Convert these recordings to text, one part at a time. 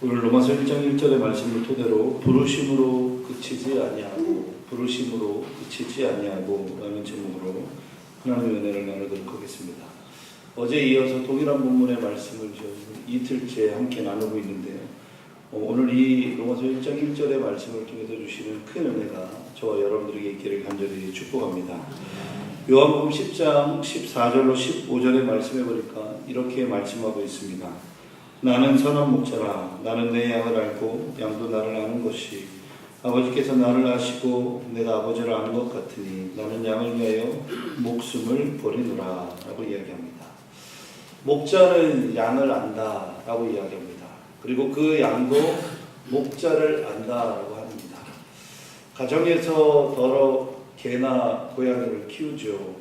오늘 로마서 1장 1절의 말씀을 토대로 부르심으로 그치지 아니하고 부르심으로 그치지 아니하고 라는 제목으로 하나님의 은혜를 나누도록 하겠습니다. 어제 이어서 동일한 본문의 말씀을 좀 이틀째 함께 나누고 있는데요. 어, 오늘 이 로마서 1장 1절의 말씀을 통해서 주시는 큰 은혜가 저와 여러분들에게 있기를 간절히 축복합니다. 요한복음 10장 14절로 15절의 말씀해 보니까 이렇게 말씀하고 있습니다. 나는 선한 목자라 나는 내 양을 알고 양도 나를 아는 것이 아버지께서 나를 아시고 내가 아버지를 아는 것 같으니 나는 양을 위하여 목숨을 버리노라 라고 이야기합니다. 목자는 양을 안다 라고 이야기합니다. 그리고 그 양도 목자를 안다 라고 합니다. 가정에서 더러 개나 고양이를 키우죠.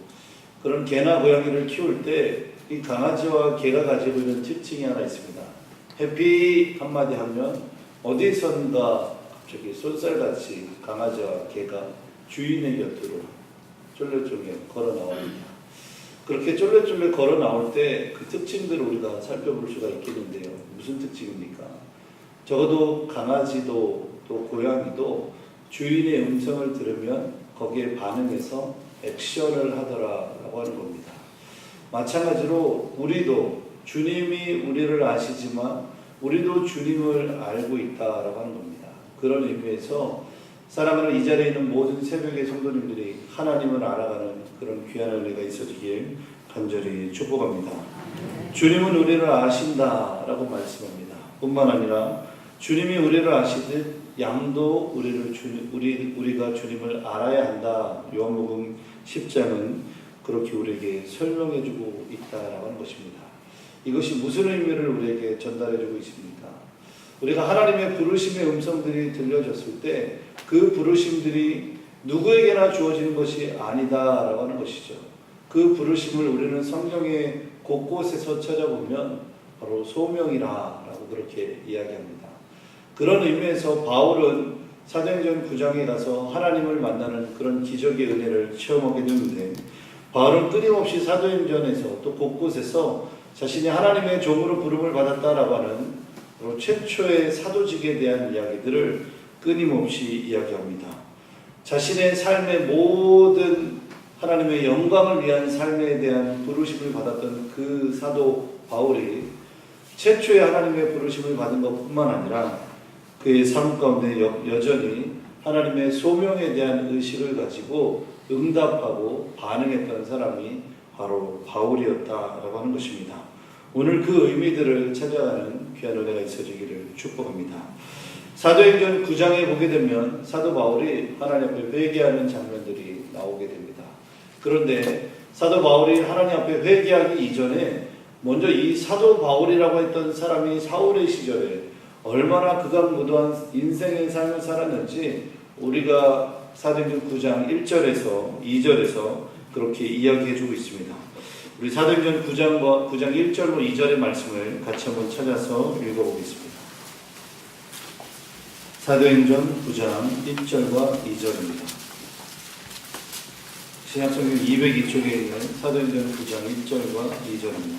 그런 개나 고양이를 키울 때 이 강아지와 개가 가지고 있는 특징이 하나 있습니다. 해피 한마디 하면 어디선가 갑자기 쏜살같이 강아지와 개가 주인의 곁으로 쫄래쫄래 걸어 나옵니다. 그렇게 쫄래쫄래 걸어 나올 때 그 특징들을 우리가 살펴볼 수가 있겠는데요. 무슨 특징입니까? 적어도 강아지도 또 고양이도 주인의 음성을 들으면 거기에 반응해서 액션을 하더라라고 하는 겁니다. 마찬가지로 우리도 주님이 우리를 아시지만 우리도 주님을 알고 있다라고 하는 겁니다. 그런 의미에서 사랑하는 이 자리에 있는 모든 새벽의 성도님들이 하나님을 알아가는 그런 귀한 은혜가 있어지길 간절히 축복합니다. 주님은 우리를 아신다라고 말씀합니다. 뿐만 아니라 주님이 우리를 아시듯 양도 우리를 주, 우리 우리가 주님을 알아야 한다. 요한복음 10장은 그렇게 우리에게 설명해주고 있다라고 하는 것입니다. 이것이 무슨 의미를 우리에게 전달해주고 있습니까? 우리가 하나님의 부르심의 음성들이 들려졌을 때 그 부르심들이 누구에게나 주어지는 것이 아니다라고 하는 것이죠. 그 부르심을 우리는 성경의 곳곳에서 찾아보면 바로 소명이라라고 그렇게 이야기합니다. 그런 의미에서 바울은 사도행전 9장에 가서 하나님을 만나는 그런 기적의 은혜를 체험하게 되는데 바울은 끊임없이 사도행전에서 또 곳곳에서 자신이 하나님의 종으로 부름을 받았다라고 하는 최초의 사도직에 대한 이야기들을 끊임없이 이야기합니다. 자신의 삶의 모든 하나님의 영광을 위한 삶에 대한 부르심을 받았던 그 사도 바울이 최초의 하나님의 부르심을 받은 것뿐만 아니라 그의 삶 가운데 여, 여전히 하나님의 소명에 대한 의식을 가지고 응답하고 반응했던 사람이 바로 바울이었다라고 하는 것입니다. 오늘 그 의미들을 찾아가는 귀한 은혜가 있어지기를 축복합니다. 사도행전 9장에 보게 되면 사도 바울이 하나님 앞에 회개하는 장면들이 나오게 됩니다. 그런데 사도 바울이 하나님 앞에 회개하기 이전에 먼저 이 사도 바울이라고 했던 사람이 사울의 시절에 얼마나 극악무도한 인생의 삶을 살았는지 우리가 사도행전 9장 1절에서 2절에서 그렇게 이야기해주고 있습니다. 우리 사도행전 9장과 9장 1절로 2절의 말씀을 같이 한번 찾아서 읽어보겠습니다. 사도행전 9장 1절과 2절입니다. 신약성경 202쪽에 있는 사도행전 9장 1절과 2절입니다.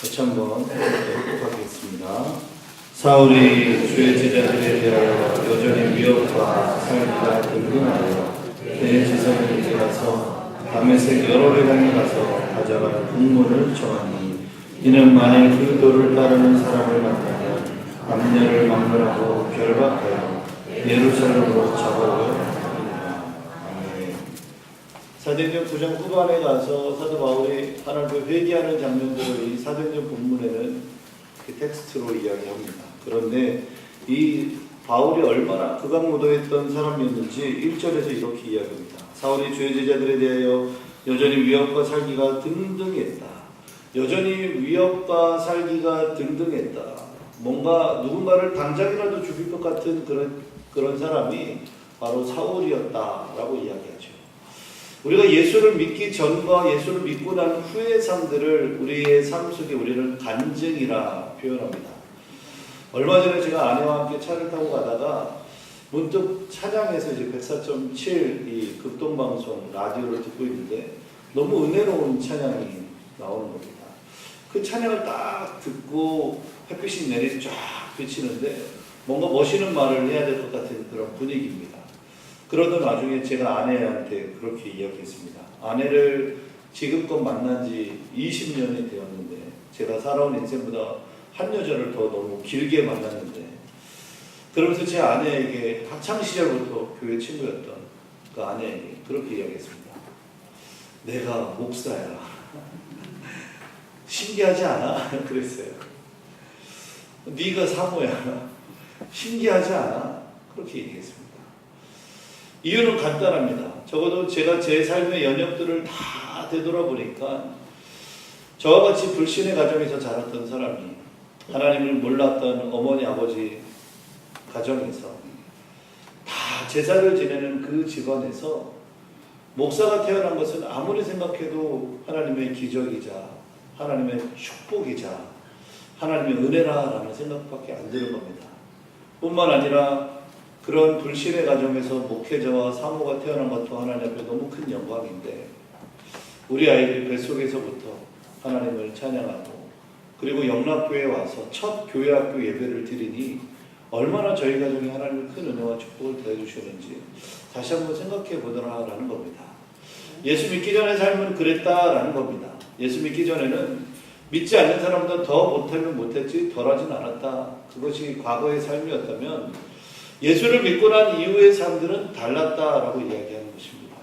같이 한번 읽도록 하겠습니다. 사울이 주의 제자들에 대하여 여전히 위협과 살기가 등등하여 내 지성을 가서 다메섹 여러 회당에 가서 가져갈 국문을 정하니 이는 만일 그 도를 따르는 사람을 만나면 남녀를 막론하고 결박하여 예루살렘으로 잡아오려. 사도행전 9장 후반에 가서 사도 바울이 하나님을 회개하는 장면들을 이 사도행전 본문에는 그 텍스트로 이야기합니다. 그런데 이 바울이 얼마나 극악무도했던 사람이었는지 1절에서 이렇게 이야기합니다. 사울이 주의 제자들에 대하여 여전히 위협과 살기가 등등했다. 여전히 위협과 살기가 등등했다. 뭔가 누군가를 당장이라도 죽일 것 같은 그런 그런 사람이 바로 사울이었다라고 이야기하죠. 우리가 예수를 믿기 전과 예수를 믿고 난 후의 삶들을 우리의 삶 속에 우리는 간증이라 표현합니다. 얼마 전에 제가 아내와 함께 차를 타고 가다가 문득 차량에서 이제 104.7이 극동방송 라디오를 듣고 있는데 너무 은혜로운 찬양이 나오는 겁니다. 그 찬양을 딱 듣고 햇빛이 내리 쫙 비치는데 뭔가 멋있는 말을 해야 될 것 같은 그런 분위기입니다. 그러던 와중에 제가 아내한테 그렇게 이야기했습니다. 아내를 지금껏 만난 지 20년이 되었는데 제가 살아온 인생보다 한 여자를 더 너무 길게 만났는데 그러면서 제 아내에게 학창 시절부터 교회 친구였던 그 아내에게 그렇게 이야기했습니다. 내가 목사야. 신기하지 않아? 그랬어요. 네가 사모야. 신기하지 않아? 그렇게 얘기했습니다. 이유는 간단합니다. 적어도 제가 제 삶의 연역들을 다 되돌아보니까 저와 같이 불신의 가정에서 자랐던 사람이 하나님을 몰랐던 어머니 아버지 가정에서 다 제사를 지내는 그 집안에서 목사가 태어난 것은 아무리 생각해도 하나님의 기적이자 하나님의 축복이자 하나님의 은혜라라는 생각밖에 안 드는 겁니다. 뿐만 아니라 그런 불신의 가정에서 목회자와 사모가 태어난 것도 하나님 앞에 너무 큰 영광인데 우리 아이들이 뱃속에서부터 하나님을 찬양하고 그리고 영락교회에 와서 첫 교회 학교 예배를 드리니 얼마나 저희 가정이 하나님의 큰 은혜와 축복을 더해주시는지 다시 한번 생각해 보더라라는 겁니다. 예수 믿기 전의 삶은 그랬다라는 겁니다. 예수 믿기 전에는 믿지 않는 사람보다 더 못하면 못했지 덜하진 않았다. 그것이 과거의 삶이었다면 예수를 믿고 난 이후의 삶들은 달랐다라고 이야기하는 것입니다.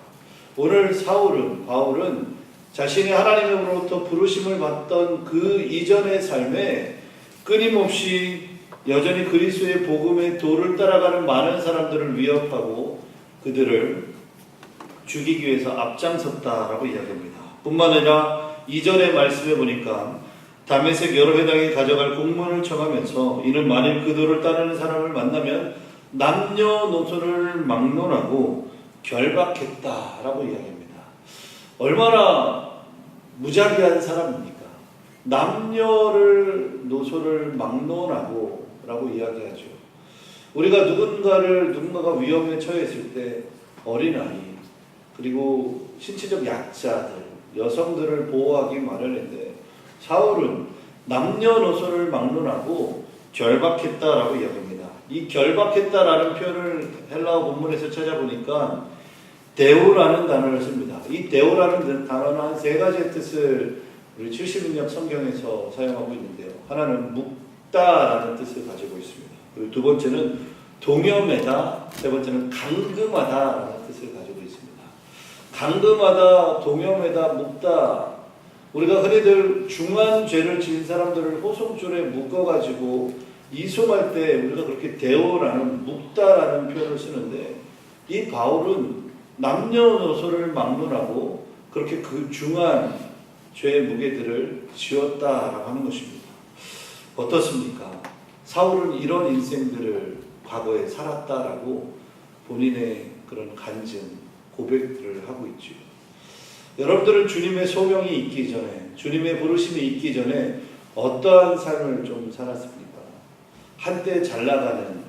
오늘 사울은 바울은 자신이 하나님으로부터 부르심을 받던 그 이전의 삶에 끊임없이 여전히 그리스도의 복음의 도를 따라가는 많은 사람들을 위협하고 그들을 죽이기 위해서 앞장섰다라고 이야기합니다. 뿐만 아니라 이전의 말씀에 보니까 다메섹 여러 회당에 가져갈 공문을 청하면서 이는 만일 그 도를 따르는 사람을 만나면 남녀노소를 막론하고 결박했다라고 이야기합니다. 얼마나 무자비한 사람입니까? 남녀를 노소를 막론하고 라고 이야기하죠. 우리가 누군가를 누군가가 위험에 처했을 때 어린아이 그리고 신체적 약자들 여성들을 보호하기 마련인데 사울은 남녀노소를 막론하고 결박했다라고 이야기합니다. 이 결박했다라는 표현을 헬라어 본문에서 찾아보니까 대우라는 단어를 씁니다. 이 대우라는 단어는 한 세 가지의 뜻을 우리 70인역 성경에서 사용하고 있는데요. 하나는 묵다라는 뜻을 가지고 있습니다. 그리고 두 번째는 동여매다, 세 번째는 강금하다라는 뜻을 가지고 있습니다. 강금하다, 동여매다, 묵다. 우리가 흔히들 중한 죄를 지은 사람들을 호송줄에 묶어가지고 이송할 때 우리가 그렇게 대오라는 묵다라는 표현을 쓰는데 이 바울은 남녀노소를 막론하고 그렇게 그 중한 죄의 무게들을 지었다라고 하는 것입니다. 어떻습니까? 사울은 이런 인생들을 과거에 살았다라고 본인의 그런 간증, 고백들을 하고 있죠. 여러분들은 주님의 소명이 있기 전에, 주님의 부르심이 있기 전에 어떠한 삶을 좀 살았습니까? 한때 잘 나가는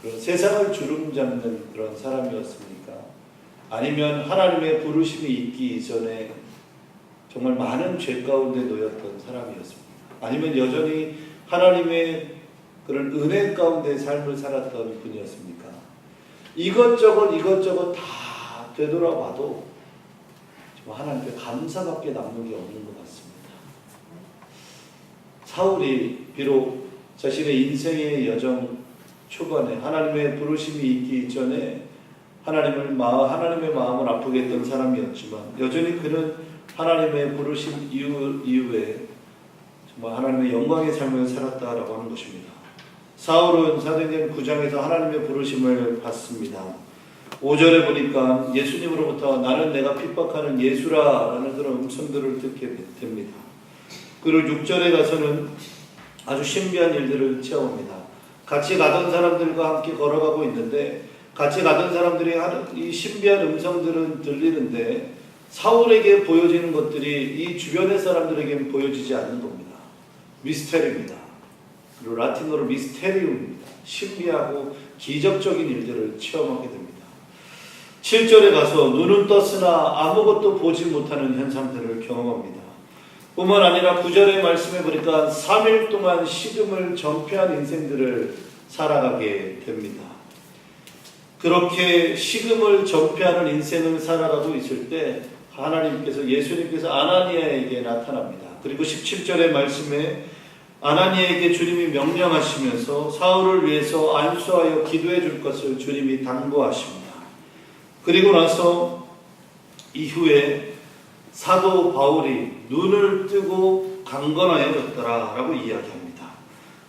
그런 세상을 주름 잡는 그런 사람이었습니까? 아니면 하나님의 부르심이 있기 이전에 정말 많은 죄 가운데 놓였던 사람이었습니다. 아니면 여전히 하나님의 그런 은혜 가운데 삶을 살았던 분이었습니까? 이것저것 이것저것 다 되돌아봐도 하나님께 감사밖에 남는 게 없는 것 같습니다. 사울이 비록 자신의 인생의 여정 초반에 하나님의 부르심이 있기 전에 하나님을 마 하나님의 마음을 아프게 했던 사람이었지만 여전히 그는 하나님의 부르심 이후 이후에 정말 하나님의 영광의 삶을 살았다라고 하는 것입니다. 사울은 사도행전 9장에서 하나님의 부르심을 받습니다. 5절에 보니까 예수님으로부터 나는 내가 핍박하는 예수라라는 그런 음성들을 듣게 됩니다. 그리고 6절에 가서는 아주 신비한 일들을 체험합니다. 같이 가던 사람들과 함께 걸어가고 있는데 같이 가던 사람들이 하는 이 신비한 음성들은 들리는데 사울에게 보여지는 것들이 이 주변의 사람들에게는 보여지지 않는 겁니다. 미스테리입니다. 라틴어로 미스테리움입니다. 신비하고 기적적인 일들을 체험하게 됩니다. 7절에 가서 눈은 떴으나 아무것도 보지 못하는 현상들을 경험합니다. 뿐만 아니라 구절의 말씀에 보니까 3일 동안 식음을 전폐한 인생들을 살아가게 됩니다. 그렇게 식음을 전폐하는 인생을 살아가고 있을 때 하나님께서 예수님께서 아나니아에게 나타납니다. 그리고 17절의 말씀에 아나니아에게 주님이 명령하시면서 사울을 위해서 안수하여 기도해 줄 것을 주님이 당부하십니다. 그리고 나서 이후에 사도 바울이 눈을 뜨고 강건하여졌더라 라고 이야기합니다.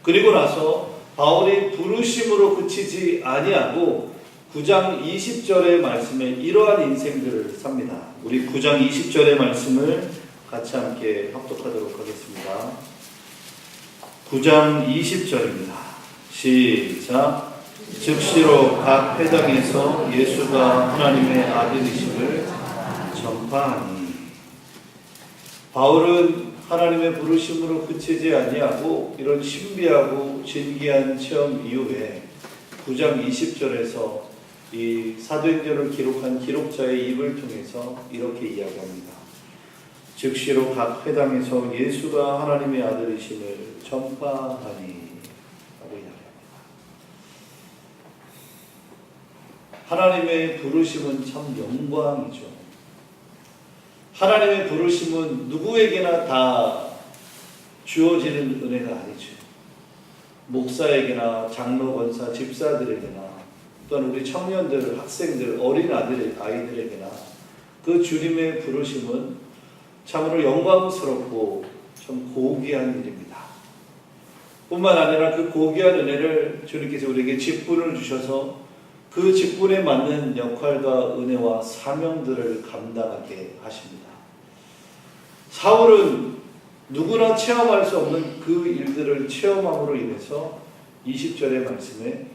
그리고 나서 바울이 부르심으로 그치지 아니하고 9장 20절의 말씀에 이러한 인생들을 삽니다. 우리 9장 20절의 말씀을 같이 함께 합독하도록 하겠습니다. 9장 20절입니다. 시작. 즉시로 각 회당에서 예수가 하나님의 아들이심을 전파하니 바울은 하나님의 부르심으로 그치지 아니하고 이런 신비하고 진기한 체험 이후에 9장 20절에서 이 사도행전을 기록한 기록자의 입을 통해서 이렇게 이야기합니다. 즉시로 각 회당에서 예수가 하나님의 아들이심을 전파하니 라고 이야기합니다. 하나님의 부르심은 참 영광이죠. 하나님의 부르심은 누구에게나 다 주어지는 은혜가 아니죠. 목사에게나 장로, 권사, 집사들에게나 또한 우리 청년들, 학생들, 어린 아들, 아이들에게나 그 주님의 부르심은 참으로 영광스럽고 참 고귀한 일입니다. 뿐만 아니라 그 고귀한 은혜를 주님께서 우리에게 직분을 주셔서 그 직분에 맞는 역할과 은혜와 사명들을 감당하게 하십니다. 사울은 누구나 체험할 수 없는 그 일들을 체험함으로 인해서 20절의 말씀에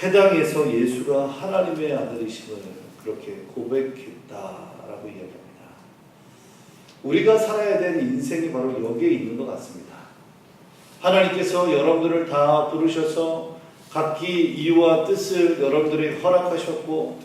회당에서 예수가 하나님의 아들이심을 그렇게 고백했다라고 이야기합니다. 우리가 살아야 될 인생이 바로 여기에 있는 것 같습니다. 하나님께서 여러분들을 다 부르셔서 각기 이유와 뜻을 여러분들이 허락하셨고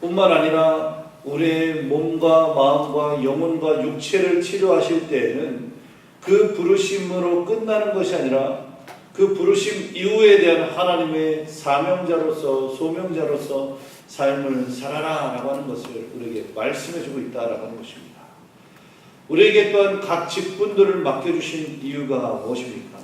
뿐만 아니라 우리의 몸과 마음과 영혼과 육체를 치료하실 때에는 그 부르심으로 끝나는 것이 아니라 그 부르심 이후에 대한 하나님의 사명자로서 소명자로서 삶을 살아라 라고 하는 것을 우리에게 말씀해 주고 있다라고 하는 것입니다. 우리에게 또한 각 직분들을 맡겨주신 이유가 무엇입니까?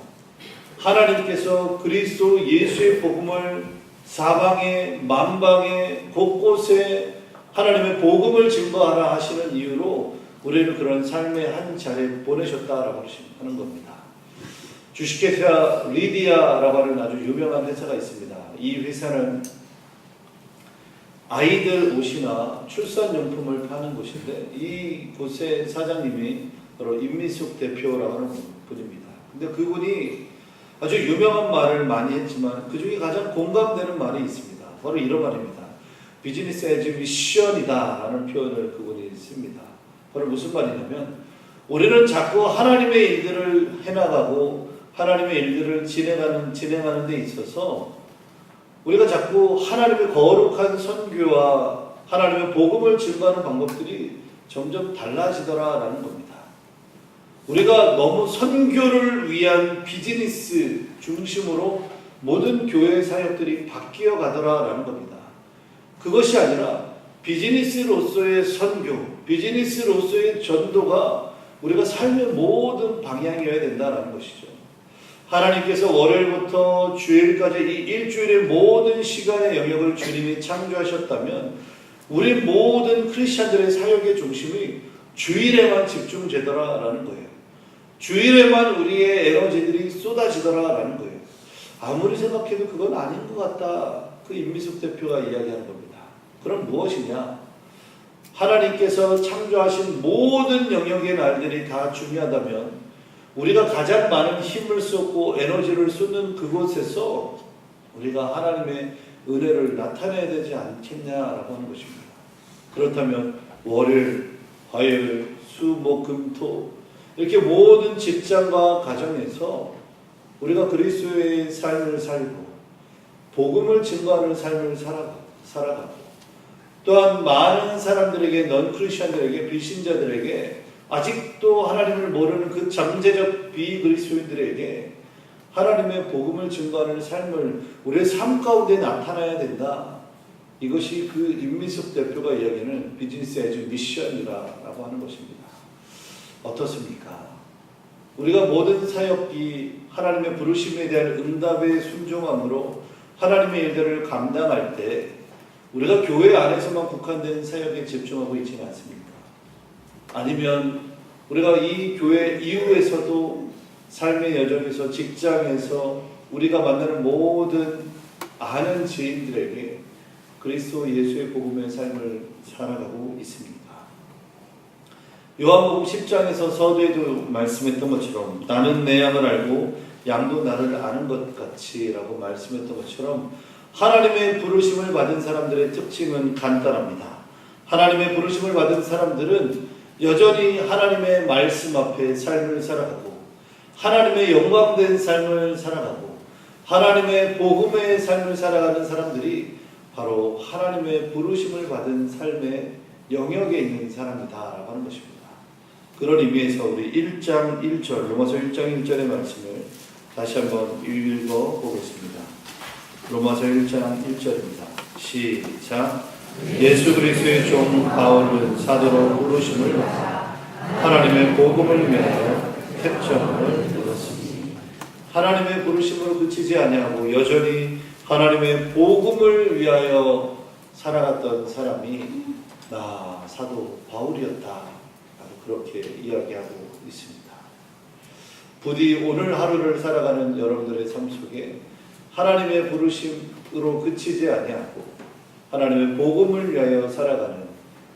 하나님께서 그리스도 예수의 복음을 사방에 만방에 곳곳에 하나님의 복음을 증거하라 하시는 이유로 우리를 그런 삶의 한 자리에 보내셨다라고 하는 겁니다. 주식회사 리디아라고 하는 아주 유명한 회사가 있습니다. 이 회사는 아이들 옷이나 출산용품을 파는 곳인데 이 곳의 사장님이 바로 임미숙 대표라고 하는 분입니다. 근데 그분이 아주 유명한 말을 많이 했지만 그 중에 가장 공감되는 말이 있습니다. 바로 이런 말입니다. 비즈니스 에즈 미션이다 라는 표현을 그분이 씁니다. 바로 무슨 말이냐면 우리는 자꾸 하나님의 일들을 해나가고 하나님의 일들을 진행하는, 진행하는 데 있어서 우리가 자꾸 하나님의 거룩한 선교와 하나님의 복음을 증거하는 방법들이 점점 달라지더라라는 겁니다. 우리가 너무 선교를 위한 비즈니스 중심으로 모든 교회 사역들이 바뀌어 가더라라는 겁니다. 그것이 아니라 비즈니스로서의 선교, 비즈니스로서의 전도가 우리가 삶의 모든 방향이어야 된다는 것이죠. 하나님께서 월요일부터 주일까지 이 일주일의 모든 시간의 영역을 주님이 창조하셨다면 우리 모든 크리스천들의 사역의 중심이 주일에만 집중되더라라는 거예요. 주일에만 우리의 에너지들이 쏟아지더라라는 거예요. 아무리 생각해도 그건 아닌 것 같다. 그 임미숙 대표가 이야기하는 겁니다. 그럼 무엇이냐? 하나님께서 창조하신 모든 영역의 날들이 다 중요하다면 우리가 가장 많은 힘을 쏟고 에너지를 쏟는 그곳에서 우리가 하나님의 은혜를 나타내야 되지 않겠냐라고 하는 것입니다. 그렇다면 월요일, 화요일, 수, 목, 금, 토 이렇게 모든 직장과 가정에서 우리가 그리스도의 삶을 살고 복음을 증거하는 삶을 살아가고, 또한 많은 사람들에게 넌 크리스천들에게 불신자들에게 아직도 하나님을 모르는 그 잠재적 비그리스도인들에게 하나님의 복음을 증거하는 삶을 우리의 삶 가운데 나타나야 된다. 이것이 그 임미숙 대표가 이야기하는 비즈니스 에즈 미션이라고 하는 것입니다. 어떻습니까? 우리가 모든 사역이 하나님의 부르심에 대한 응답의 순종함으로 하나님의 일들을 감당할 때 우리가 교회 안에서만 국한된 사역에 집중하고 있지는 않습니까? 아니면 우리가 이 교회 이후에서도 삶의 여정에서 직장에서 우리가 만나는 모든 아는 지인들에게 그리스도 예수의 복음의 삶을 살아가고 있습니다. 요한복음 10장에서 서두에도 말씀했던 것처럼 나는 내 양을 알고 양도 나를 아는 것 같이라고 말씀했던 것처럼 하나님의 부르심을 받은 사람들의 특징은 간단합니다. 하나님의 부르심을 받은 사람들은 여전히 하나님의 말씀 앞에 삶을 살아가고 하나님의 영광된 삶을 살아가고 하나님의 복음의 삶을 살아가는 사람들이 바로 하나님의 부르심을 받은 삶의 영역에 있는 사람이다라고 하는 것입니다. 그런 의미에서 우리 1장 1절 로마서 1장 1절의 말씀을 다시 한번 읽어 보겠습니다. 로마서 1장 1절입니다. 시작. 예수 그리스도의 종 바울은 사도로 부르심을 하나님의 복음을 위하여 택정을 얻었습니다. 하나님의 부르심으로 그치지 아니하고 여전히 하나님의 복음을 위하여 살아갔던 사람이 나 사도 바울이었다. 그렇게 이야기하고 있습니다. 부디 오늘 하루를 살아가는 여러분들의 삶 속에 하나님의 부르심으로 그치지 아니하고 하나님의 복음을 위하여 살아가는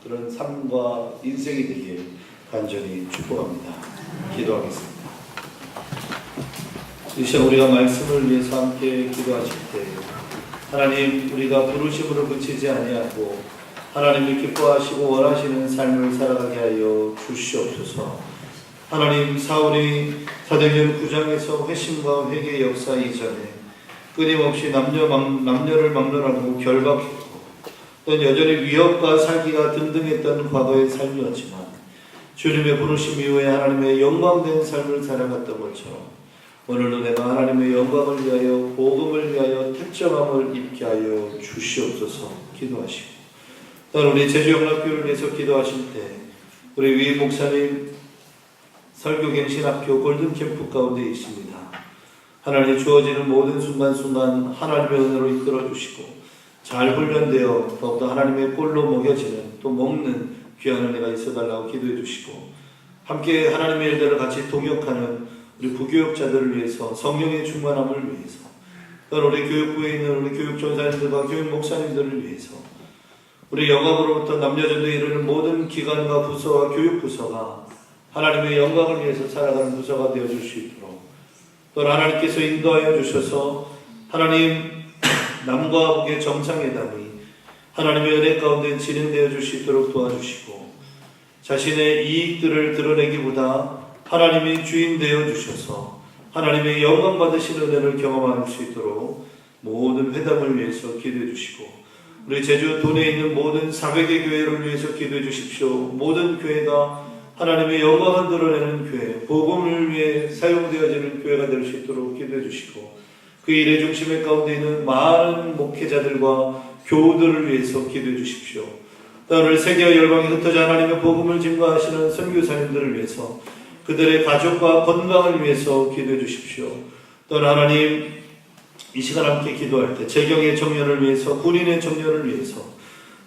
그런 삶과 인생이 되길 간절히 축복합니다. 기도하겠습니다. 이 시간 우리가 말씀을 위해서 함께 기도하실 때 하나님 우리가 부르심으로 그치지 아니하고 하나님이 기뻐하시고 원하시는 삶을 살아가게 하여 주시옵소서. 하나님 사울이 사도행전 9장에서 회심과 회개 역사 이전에 끊임없이 남녀 막, 남녀를 막론하고 결박했고 또 여전히 위협과 살기가 등등했던 과거의 삶이었지만 주님의 부르심 이후에 하나님의 영광된 삶을 살아갔던 것처럼 오늘도 내가 하나님의 영광을 위하여 복음을 위하여 특정함을 입게 하여 주시옵소서 기도하시고 또한 우리 제주영락교를 위해서 기도하실 때 우리 위 목사님 설교갱신학교 골든캠프 가운데 있습니다. 하나님 주어지는 모든 순간순간 하나님의 은혜로 이끌어 주시고 잘 훈련되어 더욱더 하나님의 꼴로 먹여지는 또 먹는 귀한 은혜가 있어달라고 기도해 주시고 함께 하나님의 일들을 같이 동역하는 우리 부교육자들을 위해서 성령의 충만함을 위해서 우리 교육부에 있는 우리 교육전사님들과 교육 목사님들을 위해서 우리 영광으로부터 남녀전도에 이르는 모든 기관과 부서와 교육부서가 하나님의 영광을 위해서 살아가는 부서가 되어줄 수 있도록 또 하나님께서 인도하여 주셔서 하나님 남과 북의 정상회담이 하나님의 은혜 가운데 진행되어 있도록 도와주시고 자신의 이익들을 드러내기보다 하나님이 주인 되어 주셔서 하나님의 영광 받으신 은혜를 경험할 수 있도록 모든 회담을 위해서 기도해 주시고 우리 제주 돈에 있는 모든 400의 교회를 위해서 기도해 주십시오. 모든 교회가 하나님의 영광을 드러내는 교회, 복음을 위해 사용되어지는 교회가 될 수 있도록 기도해 주시고 그 일의 중심에 가운데 있는 많은 목회자들과 교우들을 위해서 기도해 주십시오. 오늘 세계와 열방에 흩어져 하나님의 복음을 증거하시는 선교사님들을 위해서 그들의 가족과 건강을 위해서 기도해 주십시오. 또한 하나님 이 시간 함께 기도할 때 재경의 청년을 위해서 군인의 청년을 위해서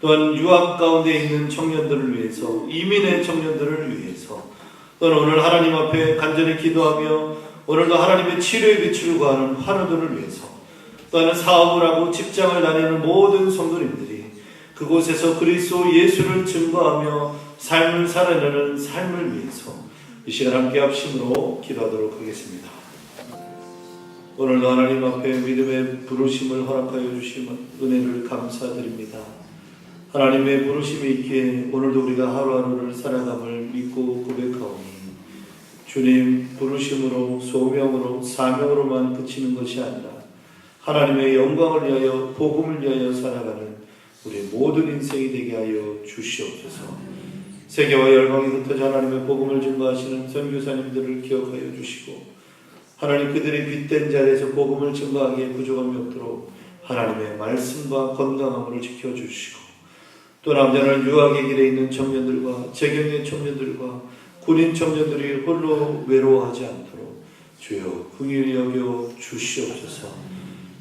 또한 유학 가운데 있는 청년들을 위해서 이민의 청년들을 위해서 또는 오늘 하나님 앞에 간절히 기도하며 오늘도 하나님의 치료의 빛을 구하는 환우들을 위해서 또는 사업을 하고 직장을 다니는 모든 성도님들이 그곳에서 그리스도 예수를 증거하며 삶을 살아내는 삶을 위해서 이 시간 함께 합심으로 기도하도록 하겠습니다. 오늘도 하나님 앞에 믿음의 부르심을 허락하여 주시면 은혜를 감사드립니다. 하나님의 부르심이 있기에 오늘도 우리가 하루하루를 살아감을 믿고 고백하오니 주님 부르심으로 소명으로 사명으로만 그치는 것이 아니라 하나님의 영광을 위하여 복음을 위하여 살아가는 우리 모든 인생이 되게 하여 주시옵소서. 세계와 열방에 흩어져 하나님의 복음을 증거하시는 선교사님들을 기억하여 주시고 하나님 그들이 빛된 자리에서 복음을 증거하기에 부족함이 없도록 하나님의 말씀과 건강함을 지켜주시고 또 남자는 유학의 길에 있는 청년들과 재경의 청년들과 군인 청년들이 홀로 외로워하지 않도록 주여 긍휼히 여겨 주시옵소서.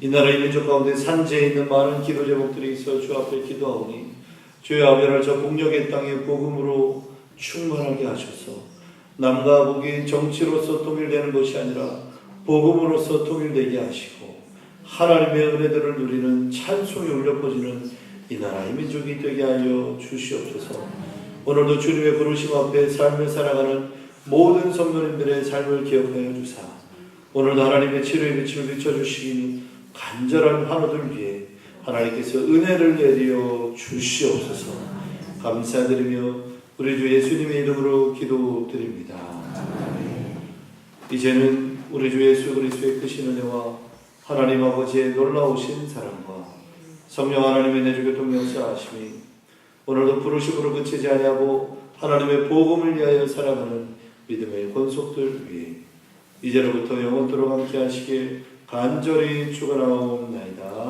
이 나라 의 민족 가운데 산지에 있는 많은 기도 제목들이 있어 주 앞에 기도하오니 주여 아베를 저 공력의 땅에 복음으로 충만하게 하셔서. 남과 북이 정치로서 통일되는 것이 아니라 복음으로서 통일되게 하시고 하나님의 은혜들을 누리는 찬송이 울려 퍼지는 이 나라의 민족이 되게 하여 주시옵소서. 오늘도 주님의 부르심 앞에 삶을 살아가는 모든 성도님들의 삶을 기억하여 주사 오늘도 하나님의 치료의 빛을 비춰주시기는 간절한 환우들 위해 하나님께서 은혜를 내려 주시옵소서. 감사드리며 우리 주 예수님의 이름으로 기도드립니다. 이제는 우리 주 예수 그리스도의 크신 은혜와 하나님 아버지의 놀라우신 사랑과 성령 하나님의 내 주교 동명사하심이 오늘도 부르심으로 그치지 아니하고 하나님의 복음을 위하여 살아가는 믿음의 권속들 위해 이제로부터 영원토록 함께 하시길 간절히 축원하옵나이다.